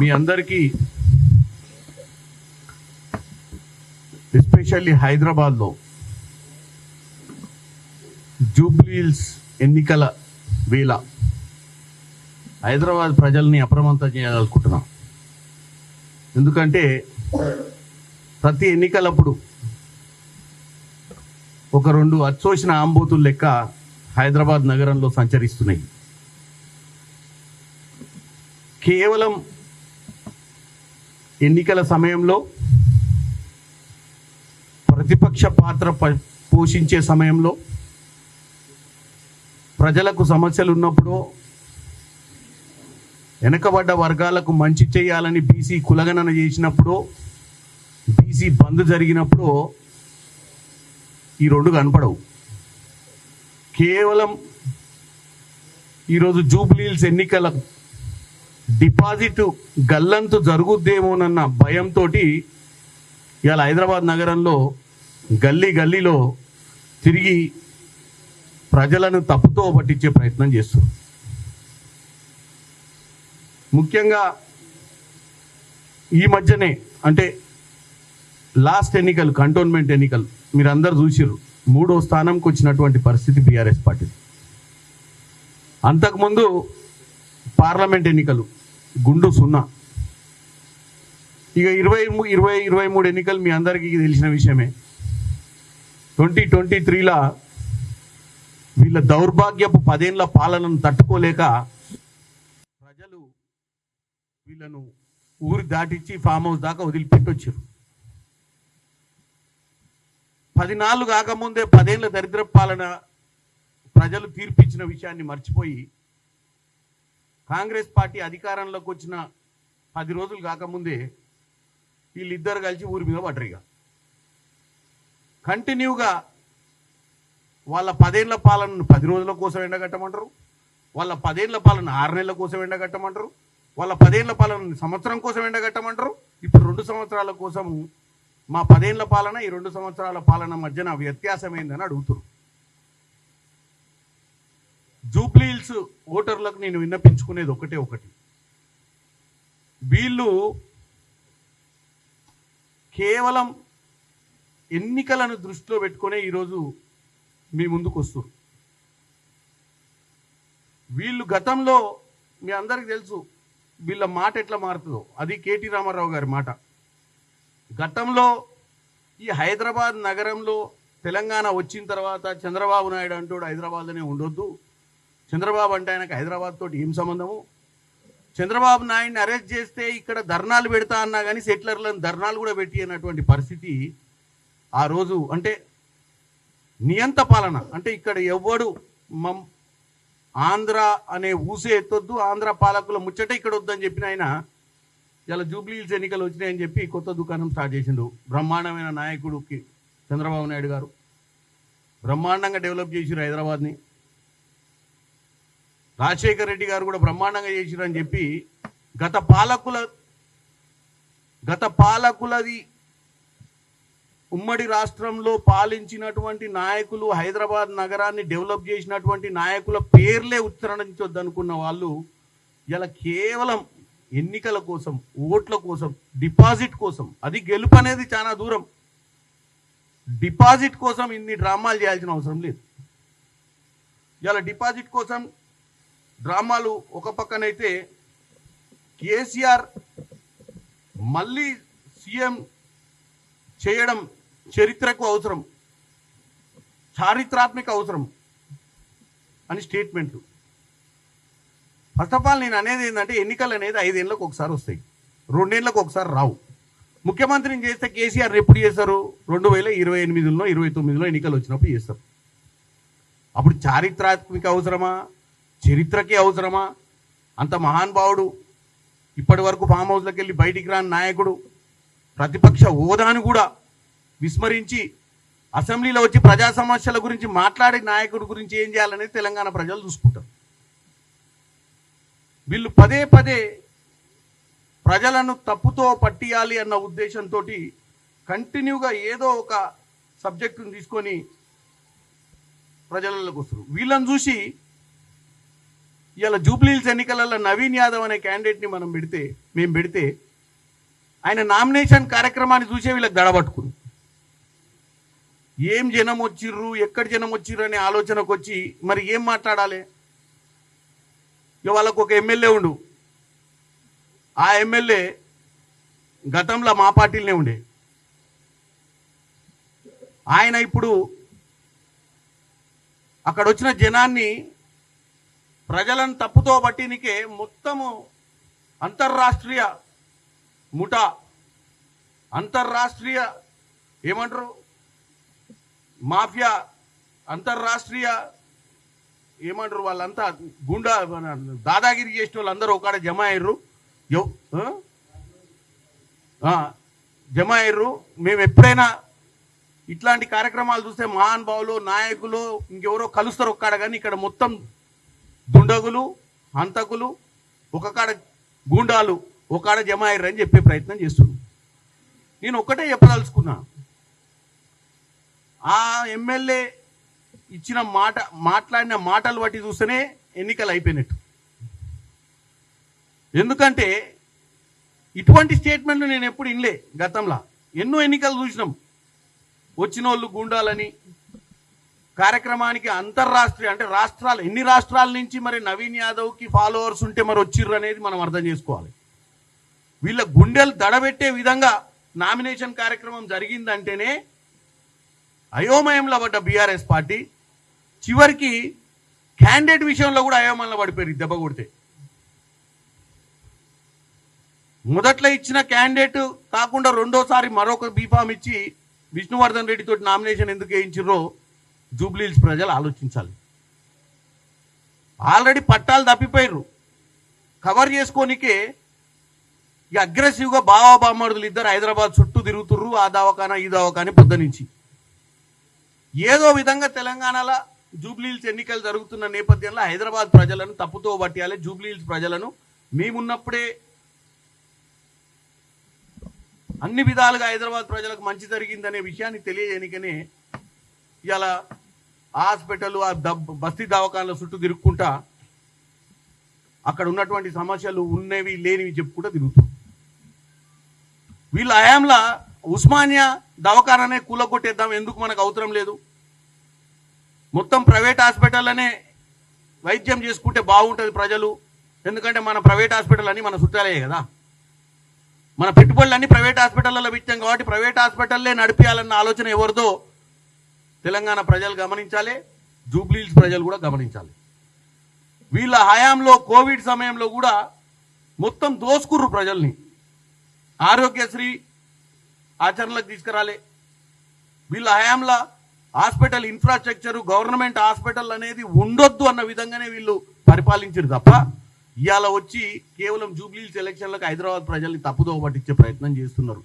మీ అందరికీ ఎస్పెషల్లీ హైదరాబాద్లో జూబ్లీహిల్స్ ఎన్నికల వేళ హైదరాబాద్ ప్రజల్ని అప్రమత్తం చేయాలనుకుంటున్నాం. ఎందుకంటే ప్రతి ఎన్నికలప్పుడు ఒక రెండు అచ్చోసిన ఆంబోతులు లెక్క హైదరాబాద్ నగరంలో సంచరిస్తున్నాయి. కేవలం ఎన్నికల సమయంలో ప్రతిపక్ష పాత్ర పోషించే సమయంలో ప్రజలకు సమస్యలు ఉన్నప్పుడు వెనకబడ్డ వర్గాలకు మంచి చేయాలని బీసీ కులగణన చేసినప్పుడు బీసీ బంద్ జరిగినప్పుడు ఈ రెండు కనపడవు. కేవలం ఈరోజు జూబ్లీహిల్స్ ఎన్నికల డిపాజిట్ గల్లంతు జరుగుద్దేమోనన్న భయంతో ఇవాళ హైదరాబాద్ నగరంలో గల్లీ గల్లీలో తిరిగి ప్రజలను తప్పుతో పట్టించే ప్రయత్నం చేస్తున్నారు. ముఖ్యంగా ఈ మధ్యనే అంటే లాస్ట్ ఎన్నికలు కంటోన్మెంట్ ఎన్నికలు మీరు అందరు చూసిర్రు. మూడో స్థానంకి వచ్చినటువంటి పరిస్థితి బీఆర్ఎస్ పార్టీ అంతకుముందు పార్లమెంట్ ఎన్నికలు. గుండు సున్నా. ఇక ఇరవై ఇరవై ఇరవై మూడు ఎన్నికలు మీ అందరికీ తెలిసిన విషయమే. ట్వంటీ ట్వంటీ త్రీలా వీళ్ళ దౌర్భాగ్యపు పదేళ్ళ పాలనను తట్టుకోలేక ప్రజలు వీళ్ళను ఊరి దాటించి ఫామ్ హౌస్ దాకా వదిలిపెట్టొచ్చారు. పది నాళ్ళు కాకముందే పదేళ్ళ దరిద్ర పాలన ప్రజలు తీర్పిచ్చిన విషయాన్ని మర్చిపోయి కాంగ్రెస్ పార్టీ అధికారంలోకి వచ్చిన పది రోజులు కాకముందే వీళ్ళిద్దరు కలిసి ఊరి మీద పడ్డరు ఇక. కంటిన్యూగా వాళ్ళ పదేళ్ళ పాలనను పది రోజుల కోసం ఎండగట్టమంటారు వాళ్ళ పదేళ్ళ పాలన ఆరు నెలల కోసం ఎండగట్టమంటారు వాళ్ళ పదేళ్ళ పాలన సంవత్సరం కోసం ఎండగట్టమంటారు. ఇప్పుడు రెండు సంవత్సరాల కోసం మా పదేళ్ళ పాలన ఈ రెండు సంవత్సరాల పాలన మధ్యన వ్యత్యాసం ఏందని అడుగుతారు ఓటర్లకు నేను విన్నపించుకునేది ఒకటే ఒకటి. వీళ్ళు కేవలం ఎన్నికలను దృష్టిలో పెట్టుకునే ఈరోజు మీ ముందుకు వస్తారు. వీళ్ళు గతంలో మీ అందరికి తెలుసు వీళ్ళ మాట ఎట్లా మారుతుందో. అది కేటీ రామారావు గారి మాట. గతంలో ఈ హైదరాబాద్ నగరంలో తెలంగాణ వచ్చిన తర్వాత చంద్రబాబు నాయుడు అంటూ హైదరాబాద్లోనే ఉండొద్దు. చంద్రబాబు అంటే ఆయనకు హైదరాబాద్ తోటి ఏం సంబంధము? చంద్రబాబు నాయుడిని అరెస్ట్ చేస్తే ఇక్కడ ధర్నాలు పెడతా అన్నా కానీ సెటిలర్లను ధర్నాలు కూడా పెట్టి అన్నటువంటి పరిస్థితి ఆ రోజు అంటే నియంత పాలన. అంటే ఇక్కడ ఎవ్వడు మం ఆంధ్ర అనే ఊసే ఎత్తొద్దు ఆంధ్ర పాలకుల ముచ్చట ఇక్కడ వద్దని చెప్పిన ఆయన ఇలా జూబ్లీహిల్స్ ఎన్నికలు వచ్చినాయని చెప్పి కొత్త దుకాణం స్టార్ట్ చేసిండు. బ్రహ్మాండమైన నాయకుడుకి చంద్రబాబు నాయుడు గారు. బ్రహ్మాండంగా డెవలప్ చేసిరు హైదరాబాద్ని. రాజశేఖర్ రెడ్డి గారు కూడా బ్రహ్మాండంగా చేసిరని చెప్పి గత పాలకుల గత పాలకులది ఉమ్మడి రాష్ట్రంలో పాలించినటువంటి నాయకులు హైదరాబాద్ నగరాన్ని డెవలప్ చేసినటువంటి నాయకుల పేర్లే ఉచ్చరించొద్దనుకున్న వాళ్ళు ఇలా కేవలం ఎన్నికల కోసం ఓట్ల కోసం డిపాజిట్ కోసం అది గెలుపు అనేది చాలా దూరం. డిపాజిట్ కోసం ఇన్ని డ్రామాలు చేయాల్సిన అవసరం లేదు. ఇలా డిపాజిట్ కోసం డ్రామాలు ఒక పక్కనైతే కేసీఆర్ మళ్ళీ సీఎం చేయడం చరిత్రకు అవసరం చారిత్రాత్మక అవసరం అని స్టేట్మెంట్లు. ఫస్ట్ ఆఫ్ ఆల్ నేను అనేది ఏంటంటే ఎన్నికలు అనేది ఐదేళ్ళకు ఒకసారి వస్తాయి రెండేళ్ళకు ఒకసారి రావు. ముఖ్యమంత్రిని చేస్తే కేసీఆర్ ఎప్పుడు చేస్తారు? రెండు వేల ఇరవై ఎనిమిదిలో ఇరవై తొమ్మిదిలో ఎన్నికలు వచ్చినప్పుడు చేస్తారు. అప్పుడు చారిత్రాత్మక అవసరమా? చరిత్రకే అవసరమా? అంత మహానుభావుడు ఇప్పటి వరకు ఫామ్ హౌస్లోకి వెళ్ళి బయటికి రాని నాయకుడు. ప్రతిపక్ష హోదాను కూడా విస్మరించి అసెంబ్లీలో వచ్చి ప్రజా సమస్యల గురించి మాట్లాడే నాయకుడి గురించి ఏం చేయాలనేది తెలంగాణ ప్రజలు చూసుకుంటారు. వీళ్ళు పదే పదే ప్రజలను తప్పుతో పట్టియాలి అన్న ఉద్దేశంతో కంటిన్యూగా ఏదో ఒక సబ్జెక్టును తీసుకొని ప్రజలలోకి వస్తారు వీళ్ళని చూసి ఇలా జూబ్లీహిల్స్ ఎన్నికలలో నవీన్ యాదవ్ అనే క్యాండిడేట్ని మనం పెడితే మేము పెడితే ఆయన నామినేషన్ కార్యక్రమాన్ని చూసే వీళ్ళకి దడబట్టుకుని ఏం జనం వచ్చిర్రు ఎక్కడ జనం వచ్చిర్రు అనే ఆలోచనకు వచ్చి మరి ఏం మాట్లాడాలి? ఇక వాళ్ళకు ఒక ఎమ్మెల్యే ఉండు. ఆ ఎమ్మెల్యే గతంలో మా పార్టీలనే ఉండే. ఆయన ఇప్పుడు అక్కడ వచ్చిన జనాన్ని ప్రజలను తప్పుతో పట్టినికే మొత్తము అంతర్రాష్ట్రీయ ముఠా. అంతర్రాష్ట్రీయ ఏమంటారు? మాఫియా. అంతర్రాష్ట్రీయ ఏమంటారు? వాళ్ళంతా గుండా మన దాదాగిరి చేసిన వాళ్ళందరూ ఒకడ జమ అయ్యారు జమ అయ్యారు మేము ఎప్పుడైనా ఇట్లాంటి కార్యక్రమాలు చూస్తే మహానుభావులు నాయకులు ఇంకెవరో కలుస్తారు ఒక్కడ కానీ ఇక్కడ మొత్తం దుండగులు హంతకులు ఒక కాడ గూండాలు ఒకకాడ జమ అయ్యారని చెప్పే ప్రయత్నం చేస్తున్నాను నేను ఒక్కటే చెప్పదలుచుకున్నా. ఆ ఎమ్మెల్యే ఇచ్చిన మాట మాట్లాడిన మాటలు బట్టి చూస్తేనే ఎన్నికలు అయిపోయినట్టు. ఎందుకంటే ఇటువంటి స్టేట్మెంట్లు నేను ఎప్పుడు ఇన్లే గతంలో. ఎన్నో ఎన్నికలు చూసినాం. వచ్చిన వాళ్ళు గుండాలని కార్యక్రమానికి అంతర్రాష్ట్రీయ అంటే రాష్ట్రాలు ఎన్ని రాష్ట్రాల నుంచి మరి నవీన్ యాదవ్కి ఫాలోవర్స్ ఉంటే మరి వచ్చిర్రు అనేది మనం అర్థం చేసుకోవాలి. వీళ్ళ గుండెలు దడబెట్టే విధంగా నామినేషన్ కార్యక్రమం జరిగిందంటేనే అయోమయంలో పడ్డ బీఆర్ఎస్ పార్టీ చివరికి క్యాండిడేట్ విషయంలో కూడా అయోమయంలో పడిపోయారు దెబ్బ కొడితే. మొదట్లో ఇచ్చిన క్యాండిడేట్ కాకుండా రెండోసారి మరొక బీఫామ్ ఇచ్చి విష్ణువర్ధన్ రెడ్డితో నామినేషన్ ఎందుకు వేయించారో జూబ్లీహిల్స్ ప్రజలు ఆలోచించాలి. ఆల్రెడీ పట్టాలు తప్పిపోయారు కవర్ చేసుకోనికే ఇక అగ్రెసివ్గా బావా బామ్మడుదులు ఇద్దరు హైదరాబాద్ చుట్టూ తిరుగుతుర్రు ఆ దవాఖానా ఈ దవాఖాని పొద్దు నుంచి. ఏదో విధంగా తెలంగాణలో జూబ్లీహిల్స్ ఎన్నికలు జరుగుతున్న నేపథ్యంలో హైదరాబాద్ ప్రజలను తప్పుతో పట్టియాలి. జూబ్లీహిల్స్ ప్రజలను మేమున్నప్పుడే అన్ని విధాలుగా హైదరాబాద్ ప్రజలకు మంచి జరిగిందనే విషయాన్ని తెలియజేయనికనే ఇలా హాస్పిటల్ ఆ దబ్ బస్తీ దవాఖానల చుట్టూ తిరుక్కుంటా అక్కడ ఉన్నటువంటి సమస్యలు ఉన్నవి లేనివి చెప్పుకుంటూ తిరుగుతాం. వీళ్ళ హయాంలో ఉస్మానియా దవాఖాననే కూలగొట్టేద్దాం ఎందుకు మనకు అవసరం లేదు? మొత్తం ప్రైవేట్ హాస్పిటల్లోనే వైద్యం చేసుకుంటే బాగుంటుంది ప్రజలు. ఎందుకంటే మన ప్రైవేట్ హాస్పిటల్ అని మన చుట్టాలే కదా. మన పెట్టుబడులన్నీ ప్రైవేట్ హాస్పిటల్లో పెట్టాం కాబట్టి ప్రైవేట్ హాస్పిటల్లే నడిపించాలన్న ఆలోచన ఎవరిదో తెలంగాణ ప్రజలు గమనించాలి జూబ్లీహిల్స్ ప్రజలు కూడా గమనించాలి. వీళ్ళ హయాంలో కోవిడ్ సమయంలో కూడా మొత్తం దోసుకుర్రు ప్రజల్ని. ఆరోగ్యశ్రీ ఆచరణలకు తీసుకురాలే. వీళ్ళ హయాంలో హాస్పిటల్ ఇన్ఫ్రాస్ట్రక్చరు గవర్నమెంట్ హాస్పిటల్ అనేది ఉండొద్దు అన్న విధంగానే వీళ్ళు పరిపాలించారు తప్ప ఇవాళ వచ్చి కేవలం జూబ్లీహిల్స్ ఎలక్షన్లకు హైదరాబాద్ ప్రజల్ని తప్పుదోవ పట్టించే ప్రయత్నం చేస్తున్నారు.